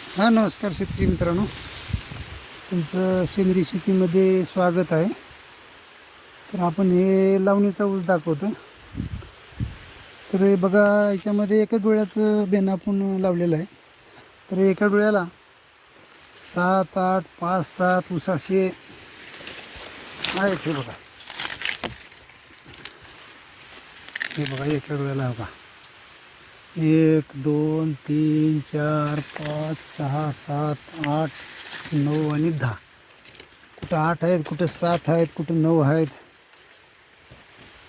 हां नमस्कार शेतकरी मित्रांनो. तुमचं सेंद्रिय शेतीमध्ये स्वागत आहे. तर आपण हे लावणीचा ऊस दाखवतो. तर हे बघा याच्यामध्ये एका डोळ्याचं बेन आपण लावलेलं आहे. तर एका डोळ्याला सात आठ पाच सात उसाशे आहेत हे बघा. हे बघा एका डोळ्याला बघा. एक दोन तीन चार पाच सहा सात आठ नऊ आणि दहा. कुठं आठ आहेत कुठं सात आहेत कुठं नऊ आहेत.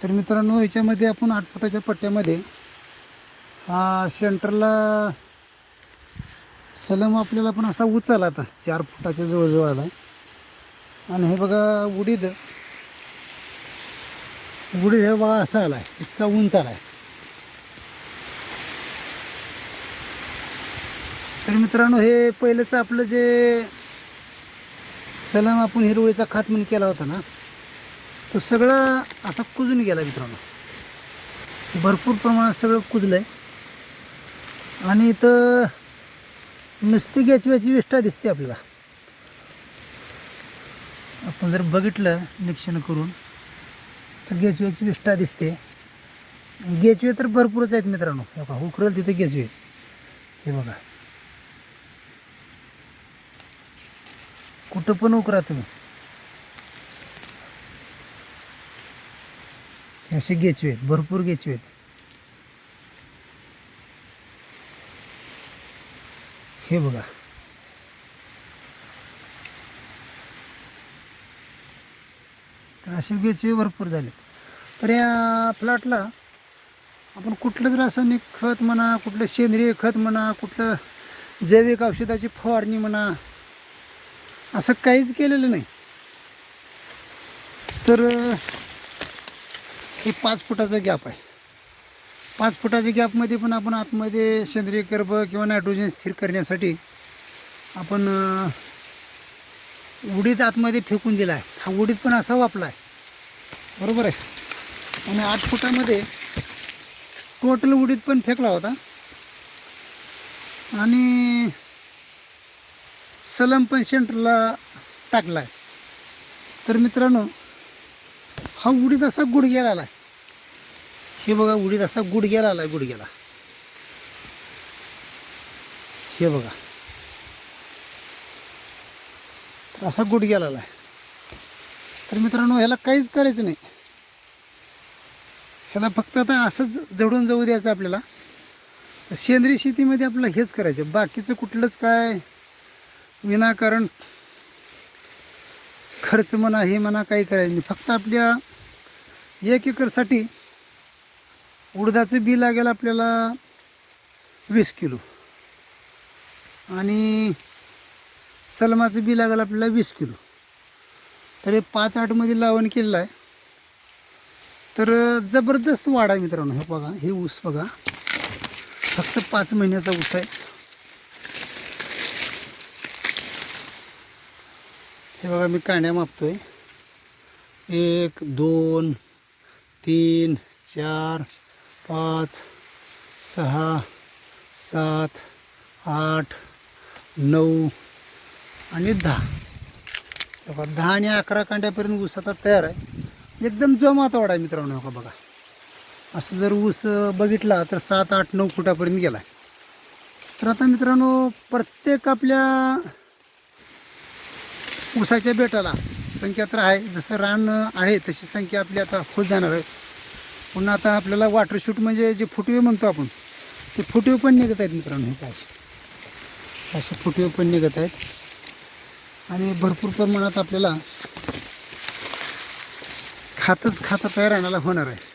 तर मित्रांनो याच्यामध्ये आपण आठ फुटाच्या पट्ट्यामध्ये हा सेंटरला सलम आपल्याला पण असा उचाल आता चार फुटाच्या जवळजवळ आला. आणि हे बघा उडीद. उडीद हे बघा असा आला आहे इतका उंच आला आहे. तर मित्रांनो हे पहिलंच आपलं जे सलाम आपण हिरवळीचा खात म्हणून केला होता ना तो सगळा असा कुजून गेला मित्रांनो. भरपूर प्रमाणात सगळं कुजलं आहे आणि इथं नुसती गॅचव्याची विष्ठा दिसते आपल्याला. आपण जर बघितलं निरीक्षण करून तर गेचवेची विष्ठा दिसते. गेचवे तर भरपूरच आहेत मित्रांनो. हे उकरल तिथे गेचवे. हे बघा. कुठं पण उकरा तुम्ही. हे असे गेचवे आहेत भरपूर गेचवे आहेत. हे बघा. तर असे गेचवे भरपूर झाले तर या प्लॉटला आपण कुठलंच रासायनिक खत म्हणा कुठलं सेंद्रिय खत म्हणा कुठलं जैविक औषधाची फवारणी म्हणा असं काहीच केलेलं नाही. तर हे पाच फुटाचा गॅप आहे. पाच फुटाच्या गॅपमध्ये पण आपण आतमध्ये सेंद्रिय कर्ब किंवा नायट्रोजन स्थिर करण्यासाठी आपण उडीत उडीद आतमध्ये फेकून दिला आहे. हा उडीद पण असा वापला आहे. बरोबर आहे? आणि आठ फुटामध्ये टोटल उडीद पण फेकला होता. आणि सलम पण सेंटरला टाकला आहे तर मित्रांनो हा उडीद असा गुडघ्याला आला आहे हे बघा उडीद असा गुडघ्याला आला आहे गुडघ्याला. हे बघा. तर असा गुडघ्याला आला आहे तर मित्रांनो ह्याला काहीच करायचं नाही. ह्याला फक्त आता असंच जडून जाऊ द्यायचं आपल्याला. सेंद्रिय शेतीमध्ये आपल्याला हेच करायचं बाकीचं कुठलंच काय विनाकारण खर्च म्हणा हे म्हणा काही करायचं नाही. फक्त आपल्या एक एकरसाठी उडदाचं बी लागेल आपल्याला वीस किलो. आणि सलमाचं बी लागेल आपल्याला वीस किलो. तर हे पाच आठमध्ये लावण केलेलं आहे. तर जबरदस्त वाढ आहे मित्रांनो. हे बघा हे ऊस बघा. फक्त पाच महिन्याचा ऊस आहे. हे बघा मी कांड्या मापतो आहे एक दोन तीन चार पाच सहा सात आठ नऊ आणि दहा. बघा दहा आणि अकरा कांड्यापर्यंत ऊस आता तयार आहे. म्हणजे एकदम जोमात वाढ आहे मित्रांनो का बघा असं जर ऊस बघितला तर सात आठ नऊ फुटापर्यंत गेला आहे तर आता मित्रांनो प्रत्येक आपल्या ऊसाच्या बेटाला संख्या तर आहे. जसं रान आहे तशी संख्या आपली आता होत जाणार आहे. पुन्हा आता आपल्याला वॉटरशूट म्हणजे जे फुटवे म्हणतो आपण ते फुटवे पण निघत आहेत मित्रांनो हे काय असे फुटवे पण निघत आहेत. आणि भरपूर प्रमाणात आपल्याला खातच खातं तयार आणायला होणार आहे.